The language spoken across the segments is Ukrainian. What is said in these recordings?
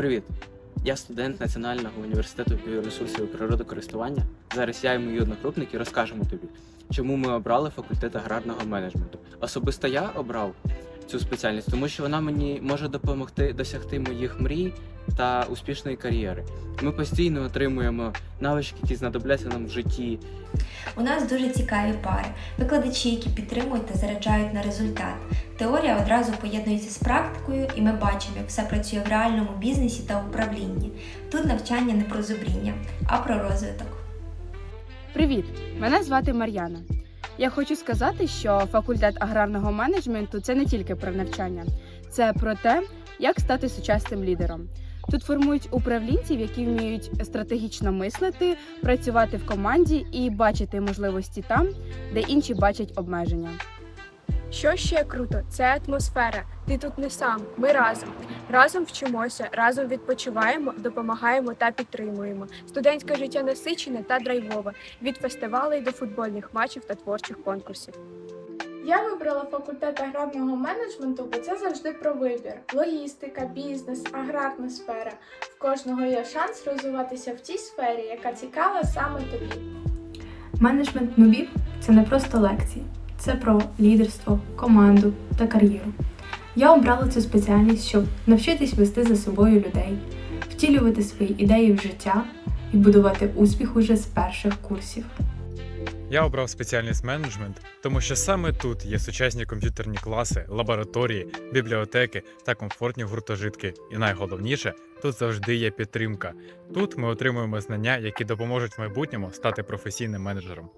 Привіт! Я студент Національного університету біоресурсів і природокористування. Зараз я і мої однокрупники розкажемо тобі, чому ми обрали факультет аграрного менеджменту. Особисто я обрав цю спеціальність, тому що вона мені може допомогти досягти моїх мрій та успішної кар'єри. Ми постійно отримуємо навички, які знадобляться нам в житті, У нас дуже цікаві пари, викладачі, які підтримують та заряджають на результат. Теорія одразу поєднується з практикою, і ми бачимо, як все працює в реальному бізнесі та управлінні. Тут навчання не про зубріння, а про розвиток. Привіт! Мене звати Мар'яна. Я хочу сказати, що факультет аграрного менеджменту це не тільки про навчання, це про те, як стати сучасним лідером. Тут формують управлінців, які вміють стратегічно мислити, працювати в команді і бачити можливості там, де інші бачать обмеження. Що ще круто, це атмосфера. Ти тут не сам, ми разом. Разом вчимося, разом відпочиваємо, допомагаємо та підтримуємо. Студентське життя насичене та драйвове від фестивалей до футбольних матчів та творчих конкурсів. Я вибрала факультет аграрного менеджменту, бо це завжди про вибір: логістика, бізнес, аграрна сфера. В кожного є шанс розвиватися в тій сфері, яка цікава саме тобі. Менеджмент нубів це не просто лекції, це про лідерство, команду та кар'єру. Я обрала цю спеціальність, щоб навчитись вести за собою людей, втілювати свої ідеї в життя і будувати успіх уже з перших курсів. Я обрав спеціальність менеджмент, тому що саме тут є сучасні комп'ютерні класи, лабораторії, бібліотеки та комфортні гуртожитки. І найголовніше, тут завжди є підтримка. Тут ми отримуємо знання, які допоможуть в майбутньому стати професійним менеджером.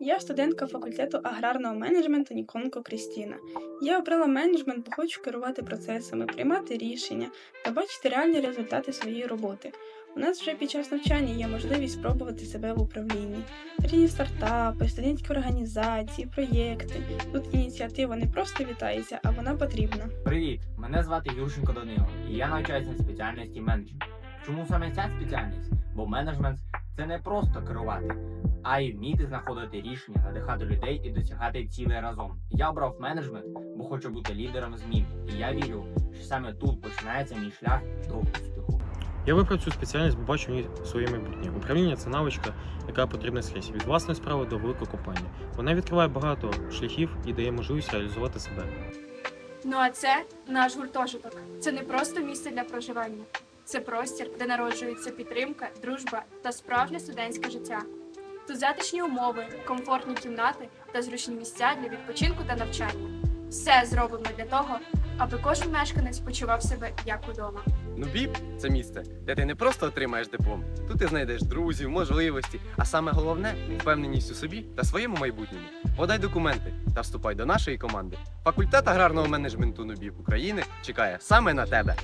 Я студентка факультету аграрного менеджменту Ніконко Крістіна. Я обрала менеджмент, бо хочу керувати процесами, приймати рішення та бачити реальні результати своєї роботи. У нас вже під час навчання є можливість спробувати себе в управлінні. Різні стартапи, студентські організації, проєкти. Тут ініціатива не просто вітається, а вона потрібна. Привіт! Мене звати Юрченко Данило, і я навчаюся на спеціальності менеджмент. Чому саме ця спеціальність? Бо менеджмент це не просто керувати, а й вміти знаходити рішення, надихати людей і досягати цілей разом. Я обрав менеджмент, бо хочу бути лідером змін. І я вірю, що саме тут починається мій шлях до успіху. Я вибрав цю спеціальність, бо бачу в ній своє майбутнє. Управління це навичка, яка потрібна скрізь від власної справи до великої компанії. Вона відкриває багато шляхів і дає можливість реалізувати себе. Ну а це наш гуртожиток. Це не просто місце для проживання. Це простір, де народжується підтримка, дружба та справжнє студентське життя. Тут затишні умови, комфортні кімнати та зручні місця для відпочинку та навчання. Все зроблено для того, аби кожен мешканець почував себе як удома. Нубіб це місце, де ти не просто отримаєш диплом. Тут ти знайдеш друзів, можливості, а саме головне впевненість у собі та своєму майбутньому. Подай документи та вступай до нашої команди. Факультет аграрного менеджменту Нубіб України чекає саме на тебе.